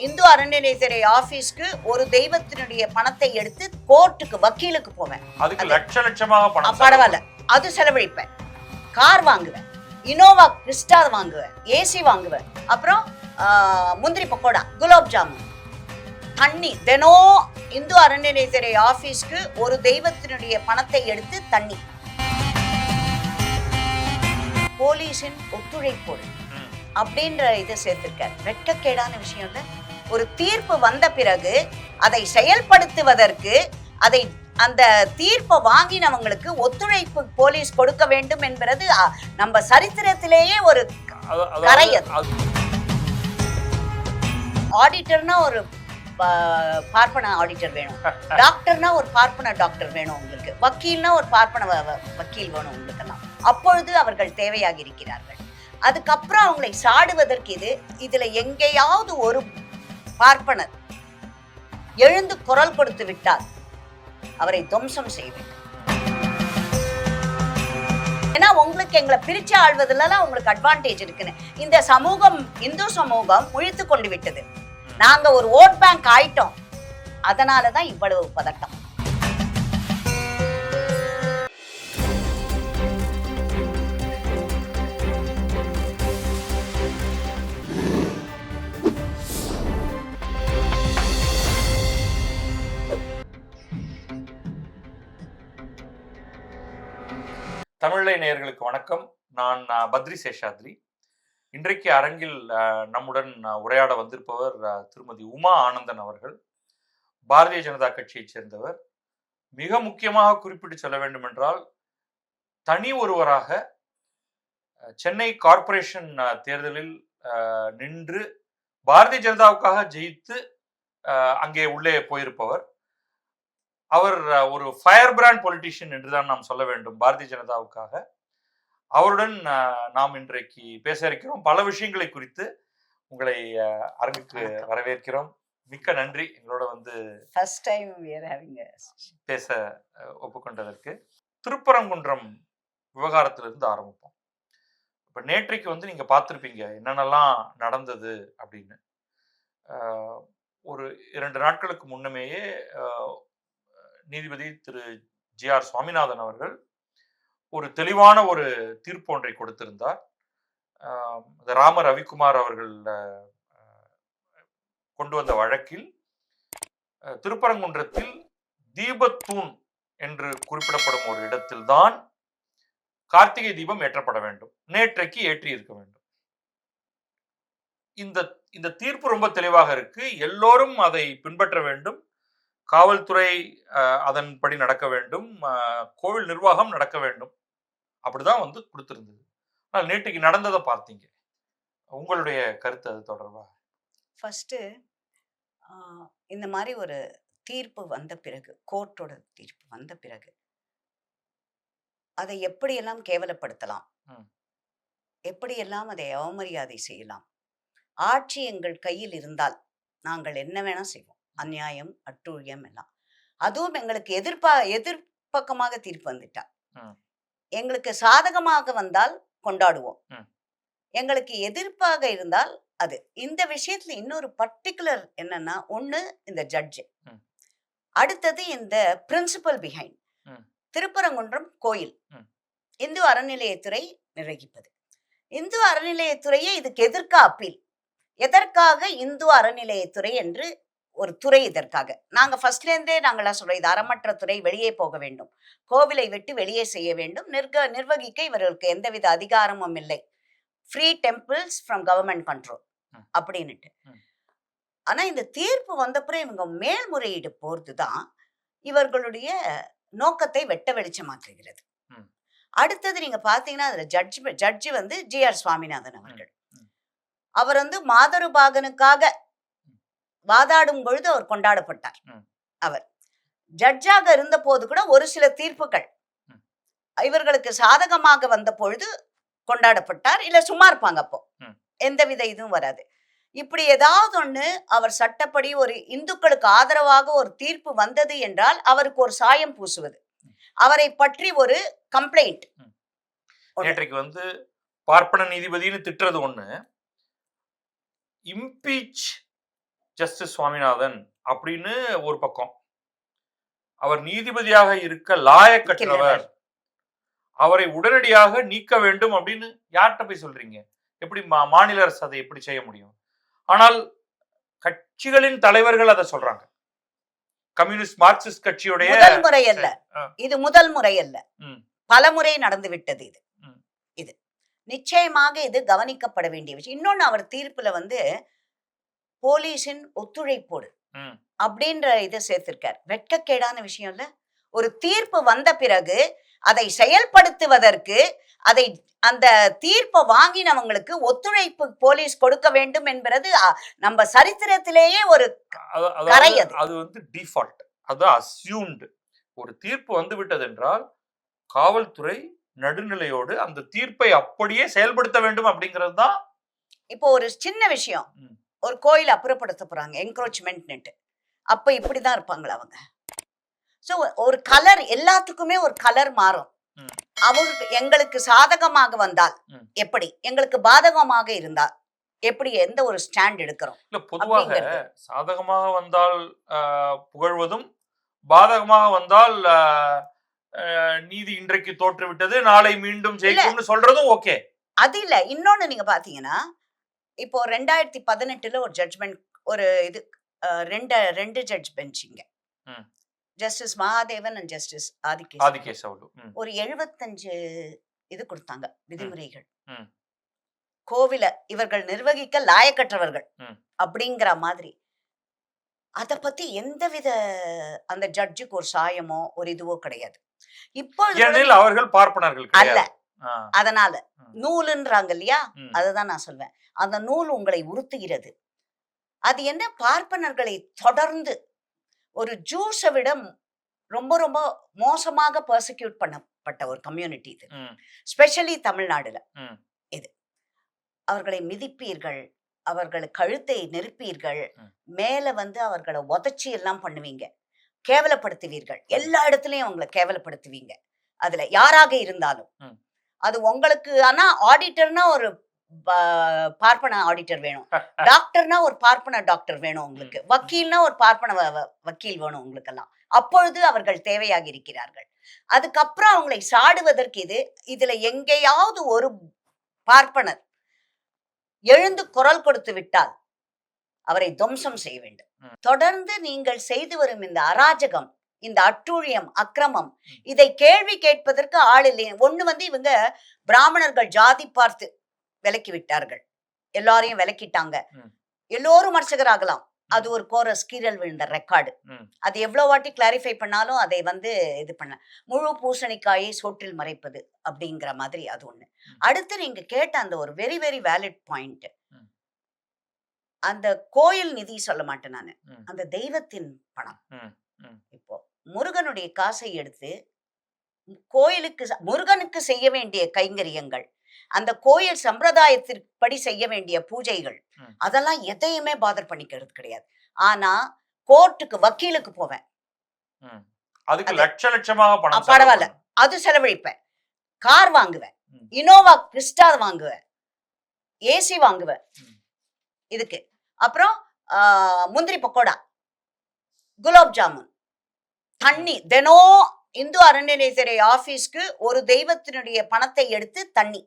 இந்து அறநிலையத்துறை ஆபீஸ்க்கு ஒரு தெய்வத்தினுடைய பணத்தை எடுத்து கோர்ட்டுக்கு வக்கீலுக்கு போவேன். அதுக்கு அது- லட்ச லட்சமாக பரவாயில்ல. அது செலவழிப்பேன். கார் வாங்குவேன். இனோவா கிறிஸ்டா வாங்குவேன். ஏசி வாங்குவேன். அப்புறம் முந்திரி பக்கோடா குலாப் ஜாமுன். தண்ணி தினம் இந்து அறநிலையத்துறை ஆபீஸ்க்கு ஒரு தெய்வத்தினுடைய பணத்தை எடுத்து தண்ணி. போலீஸின் ஒத்துழைப்போடு. அப்படின்ற இதை சேர்த்திருக்கார். வெட்கக்கேடான விஷயம் இல்ல. ஒரு தீர்ப்பு வந்த பிறகு அதை செயல்படுத்துவதற்கு அதை அந்த தீர்ப்பை வாங்கினவங்களுக்கு ஒத்துழைப்பு போலீஸ் கொடுக்க வேண்டும் என்பது நம்ம சரித்திரத்திலேயே ஒரு அது- அதாவது கரை அது. அது- ஆடிட்டர்னா ஒரு பார்ப்பன ஆடிட்டர் வேணும். டாக்டர்னா ஒரு பார்ப்பன டாக்டர் வேணும் உங்களுக்கு. வக்கீல்னா ஒரு பார்ப்பன வக்கீல் வேணும் உங்களுக்கெல்லாம். அப்பொழுது அவர்கள் தேவையாக இருக்கிறார்கள். அதுக்கப்புறம் அவங்களை சாடுவதற்கு இது இதுல எங்கேயாவது ஒரு பார்ப்பனர். எழுந்து குரல் கொடுத்து விட்டால் அவரை துவம்சம் செய்வேன். ஏன்னா உங்களுக்கு எங்களை பிரிச்சு ஆள்வதுலலாம் உங்களுக்கு அட்வான்டேஜ் இருக்குன்னு. இந்த சமூகம் இந்து சமூகம் முழித்து கொண்டு விட்டது. நாங்க ஒரு ஓட் பேங்க் ஆயிட்டோம். அதனால தான் இவ்வளவு பதட்டம். தமிழை நேயர்களுக்கு வணக்கம். நான் பத்ரி சேஷாத்ரி. இன்றைக்கு அரங்கில் நம்முடன் உரையாட வந்திருப்பவர் திருமதி உமா ஆனந்தன் அவர்கள். பாரதிய ஜனதா கட்சியைச் சேர்ந்தவர். மிக முக்கியமாக குறிப்பிட்டு சொல்ல வேண்டும் என்றால் தனி ஒருவராக சென்னை கார்ப்பரேஷன் தேர்தலில் அஹ், நின்று பாரதிய ஜனதாவுக்காக ஜெயித்து அஹ், அங்கே உள்ளே போயிருப்பவர். அவர் ஒரு ஃபயர் பிராண்ட் பொலிட்டிஷியன் என்றுதான் நாம் சொல்ல வேண்டும் பாரதிய ஜனதாவுக்காக. அவருடன் நாம் இன்றைக்கு பேச இருக்கிறோம். பல விஷயங்களை குறித்து உங்களை அரங்குக்கு. வரவேற்கிறோம். மிக்க நன்றி. எங்களோட வந்து ஃபர்ஸ்ட் டைம் பேச ஒப்புக்கொண்டதற்கு. திருப்பரங்குன்றம் விவகாரத்திலிருந்து ஆரம்பிப்போம். இப்போ நேற்றைக்கு வந்து நீங்க பார்த்துருப்பீங்க என்னென்னலாம் நடந்தது அப்படின்னு. ஒரு இரண்டு நாட்களுக்கு முன்னமேயே நீதிபதி திரு. ஜி. ஆர். சுவாமிநாதன் அவர்கள் ஒரு தெளிவான ஒரு தீர்ப்பு ஒன்றை கொடுத்திருந்தார். ராம ரவிக்குமார் அவர்கள் கொண்டு வந்த வழக்கில் திருப்பரங்குன்றத்தில் தீபத்தூண் என்று குறிப்பிடப்படும் ஒரு இடத்தில்தான் கார்த்திகை தீபம் ஏற்றப்பட வேண்டும். நேற்றைக்கு ஏற்றி இருக்க வேண்டும். இந்த இந்த தீர்ப்பு ரொம்ப தெளிவாக இருக்கு. எல்லோரும் அதை பின்பற்ற வேண்டும். காவல்துறை அதன்படி நடக்க வேண்டும். கோவில் நிர்வாகம் நடக்க வேண்டும். அப்படிதான் வந்து கொடுத்திருந்தது. ஆனால் நேற்றைக்கு நடந்ததை பார்த்தீங்க. உங்களுடைய கருத்து அது தொடர்பா? ஃபர்ஸ்ட் இந்த மாதிரி ஒரு தீர்ப்பு வந்த பிறகு கோர்ட்டோட தீர்ப்பு வந்த பிறகு அதை எப்படியெல்லாம் கேவலப்படுத்தலாம். எப்படியெல்லாம் அதை அவமரியாதை செய்யலாம்? ஆட்சி எங்கள் கையில் இருந்தால் நாங்கள் என்ன வேணா செய்வோம். அநியாயம் அட்டூழியம் எல்லாம் அதுவும் எங்களுக்கு எதிர்ப்பா எதிர்ப்பக்கமாக தீர்ப்பு வந்துட்டா. எங்களுக்கு சாதகமாக வந்தால் கொண்டாடுவோம். எங்களுக்கு எதிர்ப்பாக இருந்தால் அது இந்த விஷயத்துல இன்னொரு பர்டிகுலர் என்னன்னா ஒண்ணு இந்த ஜட்ஜ். அடுத்தது இந்த பிரின்சிபல் பிஹைண்ட். திருப்பரங்குன்றம் கோயில். இந்து அறநிலையத்துறை நிர்வகிப்பது இந்து அறநிலையத்துறையே இதுக்கு எதிர்க்க அப்பீல் எதற்காக இந்து அறநிலையத்துறை என்று ஒரு துறை இதற்காக. நாங்க ஃபர்ஸ்ட்ல இருந்தே நாங்களாம் சொல்றோம் இது அறமற்ற துறை வெளியே போக வேண்டும். கோவிலை விட்டு வெளியே செய்ய வேண்டும். நிர்க நிர்வகிக்க இவர்களுக்கு எந்தவித அதிகாரமும் இல்லை. Free temples from government control. அப்படின்னுட்டு. ம். ஆனா இந்த தீர்ப்பு வந்தப்புறம் இவங்க மேல்முறையீடு போறது தான் இவர்களுடைய நோக்கத்தை வெட்ட வெளிச்சமாக்குகிறது. அடுத்தது நீங்க பாத்தீங்கன்னா அதுல ஜட்ஜ் ஜட்ஜி வந்து ஜி ஆர் சுவாமிநாதன் அவர்கள். அவர் வந்து மாதருபாகனுக்காக வாதாடும் பொழுது அவர் கொண்டாடப்பட்டார். அவர். ஜட்ஜாக இருந்த போது கூட ஒரு சில தீர்ப்புகள். இவர்களுக்கு சாதகமாக வந்த பொழுது கொண்டாடப்பட்டார். இல்ல சும்மா இருப்பாங்க அப்போ. எந்தவித இதுவும் வராது. இப்படி ஏதாவது ஒண்ணு அவர் சட்டப்படி ஒரு இந்துக்களுக்கு ஆதரவாக ஒரு தீர்ப்பு வந்தது என்றால் அவருக்கு ஒரு சாயம் பூசுவது. அவரை பற்றி ஒரு கம்ப்ளைண்ட். நேற்றைக்கு வந்து பார்ப்பன நீதிபதினு திட்டுறது ஒண்ணு. இம்பீச் ஜஸ்டிஸ் சுவாமிநாதன் அப்படின்னு ஒரு பக்கம். அவர் நீதிபதியாக இருக்க லாயக்கற்றவர் அவரை உடனடியாக நீக்க வேண்டும் அப்படின்னு யார்கிட்ட போய் சொல்றீங்க? எப்படி மாநில அரசு அதை எப்படி செய்ய முடியும்? ஆனால் கட்சிகளின் தலைவர்கள் அதை சொல்றாங்க. கம்யூனிஸ்ட் மார்க்சிஸ்ட் கட்சியுடைய முதல் முறை அல்ல. இது முதல் முறை அல்ல. பல முறை நடந்து விட்டது இது. இது. நிச்சயமாக இது கவனிக்கப்பட வேண்டிய விஷயம். இன்னொன்னு அவர் தீர்ப்புல வந்து போலீஸின் ஒத்துழைப்போடு. அப்படின்ற இதை சேர்த்திருக்கார். வெட்கக்கேடான விஷயம் இல்ல. ஒரு தீர்ப்பு வந்த பிறகு அதை செயல்படுத்துவதற்கு அதை அந்த தீர்ப்பை வாங்கினவங்களுக்கு ஒத்துழைப்பு போலீஸ் கொடுக்க வேண்டும் என்பது நம்ம சரித்திரத்திலேயே ஒரு அது- வந்து டிஃபால்ட் அது அசியூம்டு ஒரு தீர்ப்பு வந்து விட்டது என்றால் காவல்துறை நடுநிலையோடு அந்த தீர்ப்பை அப்படியே செயல்படுத்த வேண்டும் அப்படிங்கிறது தான் இப்போ ஒரு சின்ன விஷயம். ஒரு கோயில் அப்புறப்படுத்த போறாங்க என்க்ரோச்மெண்ட்னுட்டு அப்ப இப்படிதான் இருப்பாங்களா அவங்க? சோ ஒரு கலர் எல்லாத்துக்குமே ஒரு கலர் மாறும். அவருக்கு எங்களுக்கு சாதகமாக வந்தால். எப்படி? எங்களுக்கு பாதகமாக இருந்தால் எப்படி எந்த ஒரு ஸ்டாண்ட் எடுக்கிறோம்? இல்ல பொதுவாக. சாதகமாக வந்தால் புகழ்வதும் பாதகமாக வந்தால் நீதி இன்றைக்கு தோற்றுவிட்டது நாளை மீண்டும் ஜெயிக்கும்னு சொல்றதும் ஓகே. அது இல்ல. இன்னொன்னு நீங்க பாத்தீங்கன்னா இப்போ ரெண்டாயிரத்தி பதினெட்டுல ஒரு ஜட்ஜ்மெண்ட் ஒரு இது ரெண்டு ரெண்டு ஜட்ஜ் பெஞ்ச் இங்க. ம். ஜஸ்டிஸ் மகாதேவன் அண்ட் ஜஸ்டிஸ் ம், ஒரு எழுபத்தஞ்சு இது கொடுத்தாங்க விதிமுறைகள். கோவில இவர்கள் நிர்வகிக்க லாயக்கற்றவர்கள். அப்படிங்கிற மாதிரி. அத பத்தி எந்தவித அந்த ஜட்ஜுக்கு ஒரு சாயமோ ஒரு இதுவோ கிடையாது. இப்பொழுது ஏனெனில் அவர்கள் பார்ப்பனர்கள் அல்ல. அதனால. நூலுன்றாங்க இல்லையா. அதுதான் நான் சொல்வேன். அந்த நூல் உங்களை உறுத்துகிறது. அது என்ன? பார்ப்பனர்களை தொடர்ந்து ஒரு ஜூஸை விட ரொம்ப ரொம்ப மோசமாக பர்சிக்யூட் பண்ணப்பட்ட ஒரு கம்யூனிட்டி இது. ஸ்பெஷலி தமிழ்நாடுல. இது. அவர்களை மிதிப்பீர்கள் அவர்கள் கழுத்தை நெருப்பீர்கள். மேல வந்து அவர்களை உதச்சி எல்லாம் பண்ணுவீங்க. கேவலப்படுத்துவீர்கள். எல்லா இடத்துலயும் அவங்கள கேவலப்படுத்துவீங்க. அதுல யாராக இருந்தாலும். அது உங்களுக்கு ஆனா ஆடிட்டர்னா ஒரு பார்ப்பன ஆடிட்டர் வேணும். டாக்டர்னா ஒரு பார்ப்பன டாக்டர் வேணும் உங்களுக்கு. வக்கீல்னா ஒரு பார்ப்பன வக்கீல் வேணும் உங்களுக்கெல்லாம். அப்பொழுது அவர்கள் தேவையாக இருக்கிறார்கள். அதுக்கப்புறம் அவங்களை சாடுவதற்கு இது இதுல எங்கேயாவது ஒரு பார்ப்பனர் எழுந்து குரல் கொடுத்து விட்டால் அவரை துவம்சம் செய்ய வேண்டும். தொடர்ந்து நீங்கள் செய்து வரும் இந்த அராஜகம் இந்த அட்டூழியம் அக்கிரமம் இதை கேள்வி கேட்பதற்கு ஆள் இல்லை. ஒண்ணு வந்து இவங்க பிராமணர்கள் ஜாதி பார்த்து விலக்கி விட்டார்கள். எல்லாரையும் விலக்கிட்டாங்க. எல்லோரும் அர்ச்சகராகலாம். அது ஒரு கோரஸ் கீரல் விழுந்த ரெக்கார்டு. அது எவ்வளவு வாட்டி கிளாரிஃபை பண்ணாலும் அதை வந்து இது பண்ண முழு பூசணிக்காயை சோற்றில் மறைப்பது அப்படிங்கிற மாதிரி அது ஒண்ணு. அடுத்து நீங்க கேட்ட அந்த ஒரு வெரி வெரி வேலிட் பாயிண்ட். அந்த கோயில் நிதி சொல்ல மாட்டேன் நானு. அந்த தெய்வத்தின் பணம். இப்போ முருகனுடைய காசை எடுத்து கோயிலுக்கு முருகனுக்கு செய்ய வேண்டிய கைங்கரியங்கள் அந்த கோயில் சம்பிரதாயத்திற்படி செய்ய வேண்டிய பூஜைகள். அதெல்லாம் எதையுமே பாதர் பண்ணிக்கிறது கிடையாது ஆனா கோர்ட்டுக்கு வக்கீலுக்கு போவேன். அதுக்கு அது- லட்ச லட்சமாக பரவாயில்ல. அது செலவழிப்பேன் கார் வாங்குவேன். இனோவா கிறிஸ்டா வாங்குவேன் ஏசி வாங்குவேன். இதுக்கு அப்புறம் முந்திரி பக்கோடா குலாப் ஜாமுன் தண்ணி. தினம் இந்து அறநிலையத்துறை ஆபீஸ்க்கு ஒரு தெய்வத்தினுடைய பணத்தை எடுத்து தண்ணி.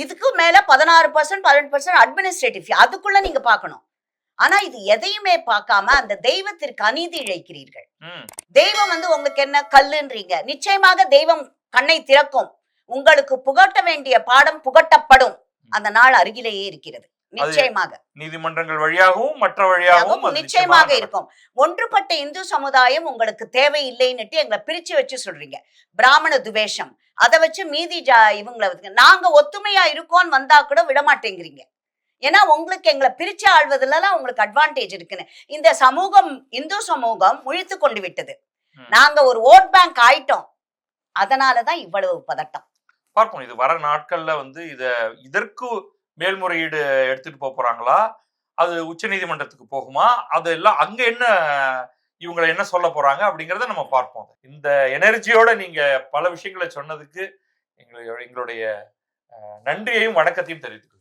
இதுக்கு மேல பதினாறு பர்சன்ட் பதினெட்டு பர்சன்ட் அட்மினிஸ்ட்ரேட்டிவ் அதுக்குள்ள நீங்க பார்க்கணும். ஆனா இது எதையுமே பார்க்காம அந்த தெய்வத்திற்கு அநீதி இழைக்கிறீர்கள். தெய்வம் வந்து உங்களுக்கு என்ன? கல்லுன்றீங்க. நிச்சயமாக தெய்வம் கண்ணை திறக்கும். உங்களுக்கு புகட்ட வேண்டிய பாடம் புகட்டப்படும். அந்த நாள் அருகிலேயே இருக்கிறது. நிச்சயமாக. நீதிமன்றங்கள் வழியாகவும் மற்ற வழியாகவும் நிச்சயமாக. இருக்கும். ஒன்றுபட்ட இந்து சமுதாயம் உங்களுக்கு தேவை இல்லைன்னுட்டு எங்களை பிரிச்சு வச்சு சொல்றீங்க. பிராமண துவேஷம். அதை வச்சு மீதி ஜா இவங்களை நாங்க ஒத்துமையா இருக்கோம்னு வந்தா கூட விட மாட்டேங்கிறீங்க. ஏன்னா உங்களுக்கு எங்களை பிரிச்சு ஆள்வதுலலாம் உங்களுக்கு அட்வான்டேஜ் இருக்குன்னு. இந்த சமூகம் இந்து சமூகம் முழித்து கொண்டு விட்டது. நாங்க ஒரு ஓட் பேங்க் ஆயிட்டோம். அதனாலதான் இவ்வளவு பதட்டம். பார்ப்போம். இது வர நாட்கள்ல வந்து இத இதற்கு மேல்முறையீடு எடுத்துட்டு போக போறாங்களா? அது உச்ச நீதிமன்றத்துக்கு போகுமா? அதெல்லாம் அங்க என்ன இவங்களை என்ன சொல்ல போறாங்க அப்படிங்கிறத நம்ம பார்ப்போம். இந்த எனர்ஜியோட நீங்க பல விஷயங்களை சொன்னதுக்கு எங்களுடைய எங்களுடைய நன்றியையும் வணக்கத்தையும் தெரிவித்துக்கிறோம்